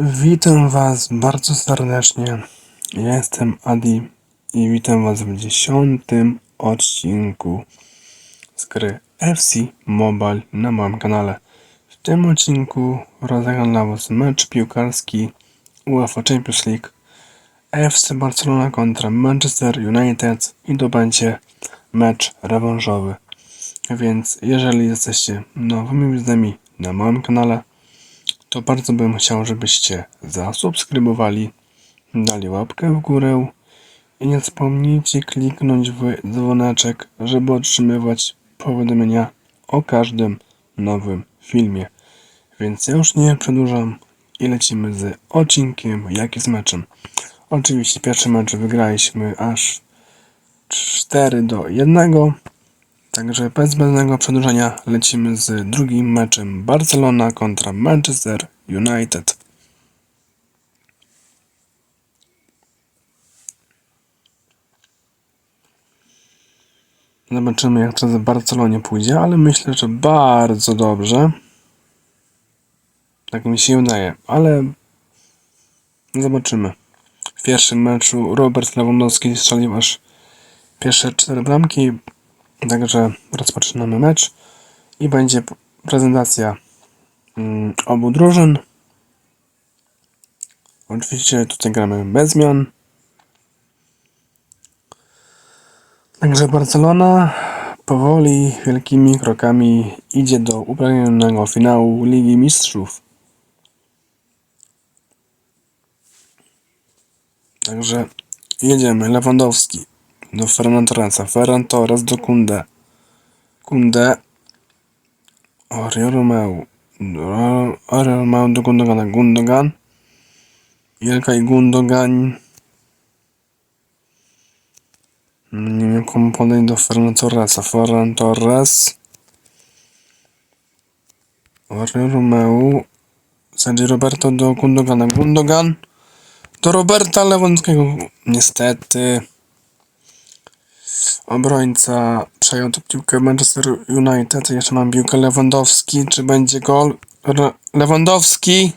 Witam Was bardzo serdecznie. Ja jestem Adi i witam Was w dziesiątym odcinku z gry FC Mobile na moim kanale. W tym odcinku rozegram dla Was mecz piłkarski UEFA Champions League FC Barcelona kontra Manchester United i to będzie mecz rewanżowy. Więc jeżeli jesteście nowymi widzami na moim kanale, to bardzo bym chciał, żebyście zasubskrybowali, dali łapkę w górę i nie zapomnijcie kliknąć w dzwoneczek, żeby otrzymywać powiadomienia o każdym nowym filmie. Więc ja już nie przedłużam i lecimy z odcinkiem, jak i z meczem. Oczywiście pierwszy mecz wygraliśmy aż 4 do 1. Także bez zbędnego przedłużenia lecimy z drugim meczem Barcelona kontra Manchester United. Zobaczymy jak teraz w Barcelonie pójdzie, ale myślę, że bardzo dobrze. Tak mi się wydaje, ale zobaczymy. W pierwszym meczu Robert Lewandowski strzelił aż pierwsze cztery bramki, Także rozpoczynamy mecz i będzie prezentacja mm, obu drużyn. Oczywiście tutaj gramy bez zmian. Także Barcelona powoli, wielkimi krokami idzie do upragnionego finału Ligi Mistrzów. Także jedziemy. Lewandowski do Ferran Torresa, Ferran Torres do Kunde, Kunde, Oriol Romeu, Oriol Romeu do Gundogana, Gundogan, Ilkay Gundogan, nie wiem komu podejść do Ferran Torresa, Ferran Torres, Oriol Romeu, Sergio Roberto do Gundogana, Gundogan, do Roberta Lewandowskiego, niestety, Obrońca przejął tę piłkę Manchester United. Jeszcze mam piłkę Lewandowski. Czy będzie gol? Re Lewandowski!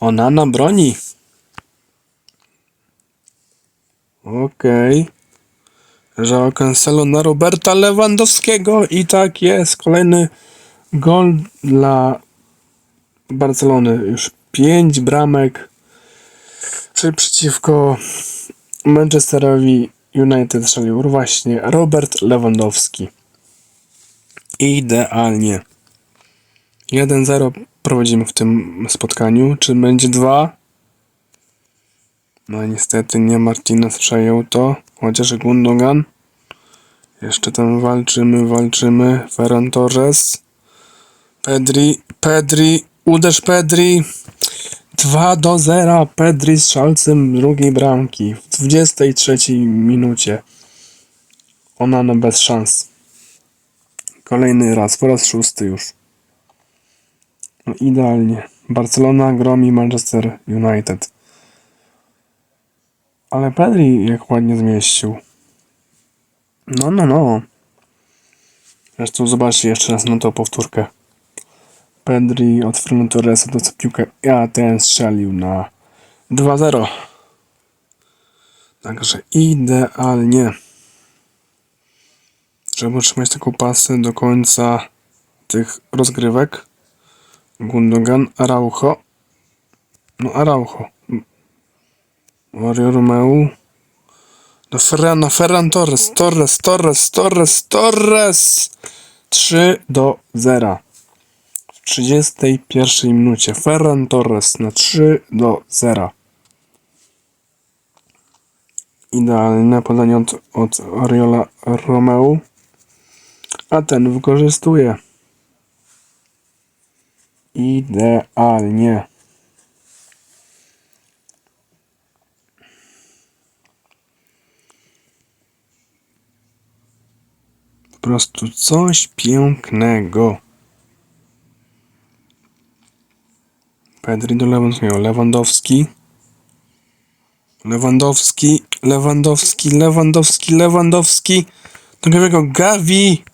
Ona na broni. Okej. Okay. Joao Cancelo na Roberta Lewandowskiego. I tak jest. Kolejny gol dla Barcelony. Już pięć bramek przy, przeciwko Manchesterowi United strzelił właśnie Robert Lewandowski. Idealnie. 1-0 prowadzimy w tym spotkaniu. Czy będzie 2? No niestety nie Martinez przejął to, chociaż Gundogan. Jeszcze tam walczymy, walczymy. Ferran Torres. Pedri, Pedri, uderz Pedri. 2 do 0 Pedri z szalcem drugiej bramki w 23 minucie. Ona no bez szans. Kolejny raz, po raz szósty już. No idealnie. Barcelona gromi Manchester United. Ale Pedri jak ładnie zmieścił. No, no, no. Zresztą zobaczcie jeszcze raz na tą powtórkę. Pedri od Fernando Torresa do piłkę, a ten strzelił na 2-0. Także idealnie. Żeby utrzymać taką pasę do końca tych rozgrywek. Gundogan, Araujo. No Araujo. Mario Romeu. Do Ferrana, Ferran Torres, Torres, Torres, Torres, Torres. 3 do 0. 31 minucie Ferran Torres na 3 do 0. Idealne podanie od, od Oriola Romeu. A ten wykorzystuje. Idealnie. Po prostu coś pięknego. Pedri do Lewandowskiego. Lewandowski. Lewandowski, Lewandowski, Lewandowski, Lewandowski. Do Gaviego Gavi.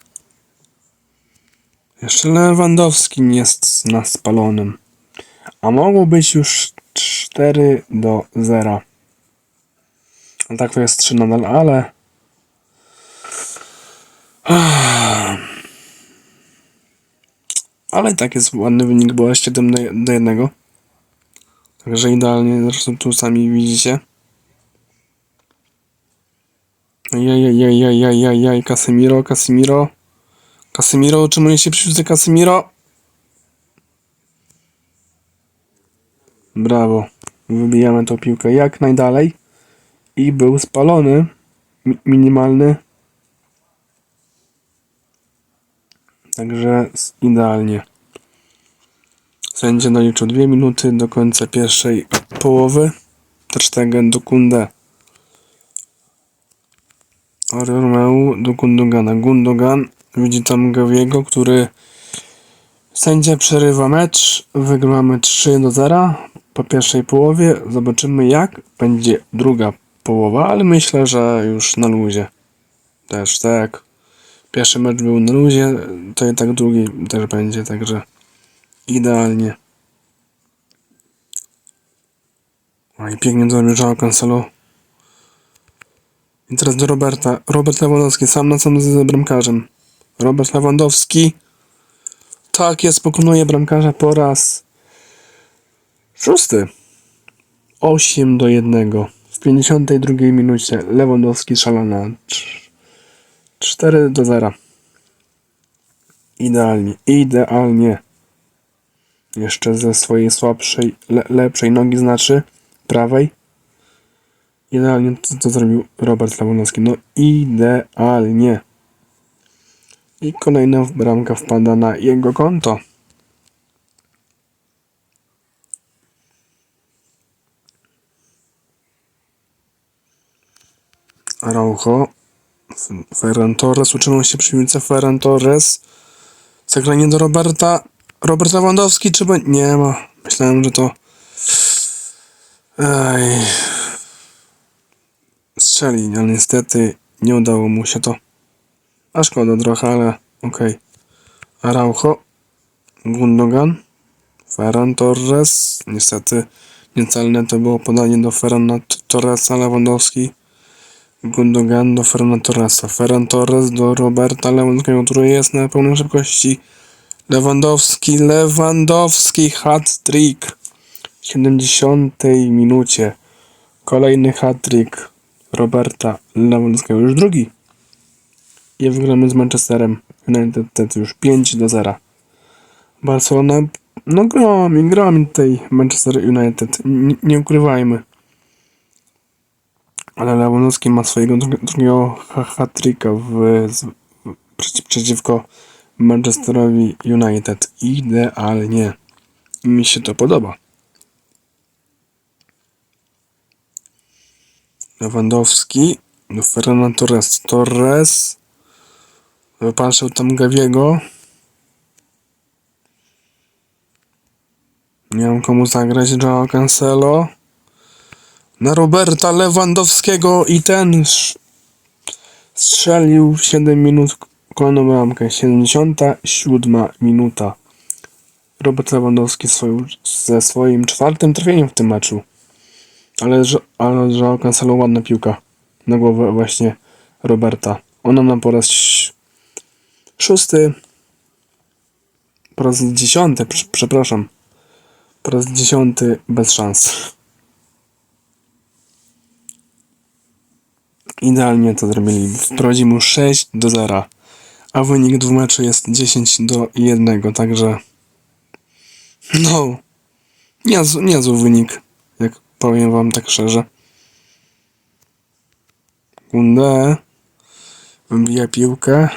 Jeszcze Lewandowski nie jest na spalonym. A mogło być już 4 do 0. A tak to jest 3 nadal, ale... Ale i tak jest ładny wynik, bo 7 do, do 1. Także idealnie, zresztą tu sami widzicie. Jajajajajajajaj, Casemiro, Casemiro. Casemiro, utrzymuje się przy Casemiro. Brawo. Wybijamy tą piłkę jak najdalej. I był spalony. Mi- minimalny. Także idealnie. Sędzia doliczył dwie minuty do końca pierwszej połowy. Ter Stegen do Kunde. Romeu do Gundogana. Gundogan widzi tam Gawiego, który sędzia przerywa mecz. Wygramy 3 do 0 po pierwszej połowie. Zobaczymy jak będzie druga połowa, ale myślę, że już na luzie. Też tak. Pierwszy mecz był na luzie, to i tak drugi też będzie, także idealnie. Oj, pięknie zrobił Joao Cancelo. I teraz do Roberta. Robert Lewandowski sam na sam z bramkarzem. Robert Lewandowski. Tak jest, pokonuje bramkarza po raz szósty. 8 do 1. W 52 minucie Lewandowski szalona. 4 do 0. Idealnie, idealnie. Jeszcze ze swojej słabszej, le, lepszej nogi znaczy, prawej. Idealnie to, to zrobił Robert Lewandowski. No idealnie. I kolejna bramka wpada na jego konto. Araujo. Ferran Torres. Utrzymał się przy Ferran Torres. Zagranie do Roberta. Robert Lewandowski czy będzie? Nie ma. Myślałem, że to... Ej. Strzeli, ale niestety nie udało mu się to. A szkoda trochę, ale okej. Araujo. Gundogan. Ferran Torres. Niestety niecelne to było podanie do Ferrana Torresa. Lewandowski. Gundogan do Ferrana Torresa. Ferran Torres do Roberta Lewandowskiego, który jest na pełnej szybkości. Lewandowski, Lewandowski, hat-trick. W 70 minucie. Kolejny hat-trick Roberta Lewandowskiego, już drugi. I wygramy z Manchesterem United już 5 do 0. Barcelona, no gromi, gromi tutaj Manchester United, N- nie ukrywajmy. Ale Lewandowski ma swojego dru- drugiego ha- hat-tricka w, przeci, przeciwko Manchesterowi United. Idealnie. Mi się to podoba. Lewandowski do Ferran Torres. Torres wypatrzył tam Gawiego. Nie mam komu zagrać. Joao Cancelo. Na Roberta Lewandowskiego i ten strzelił w 7 minut kolejną bramkę. 77 minuta. Robert Lewandowski ze swoim czwartym trafieniem w tym meczu. Ale, ale Joao Cancelo ładna piłka na głowę właśnie Roberta. Ona nam po raz szósty, po raz dziesiąty, prze- przepraszam, po raz dziesiąty bez szans. Idealnie to zrobili. Wprowadzili mu 6 do 0, a wynik dwóch meczu jest 10 do 1, także no, niezły, niezły wynik, jak powiem wam tak szczerze. Kunde wybija piłkę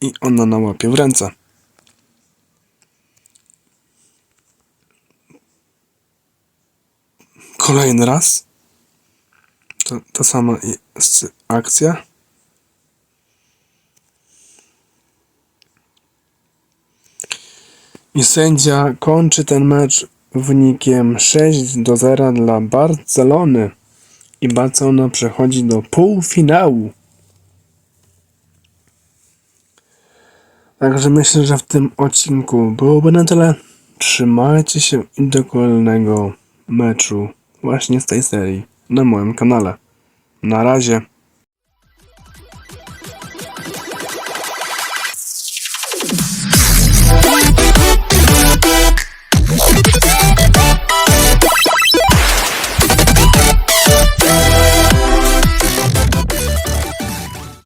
i ona na łapie w ręce. Kolejny raz. To, ta sama akcja. I sędzia kończy ten mecz wynikiem 6 do 0 dla Barcelony. I Barcelona przechodzi do półfinału. Także myślę, że w tym odcinku byłoby na tyle. Trzymajcie się do kolejnego meczu właśnie z tej serii na moim kanale. Na razie.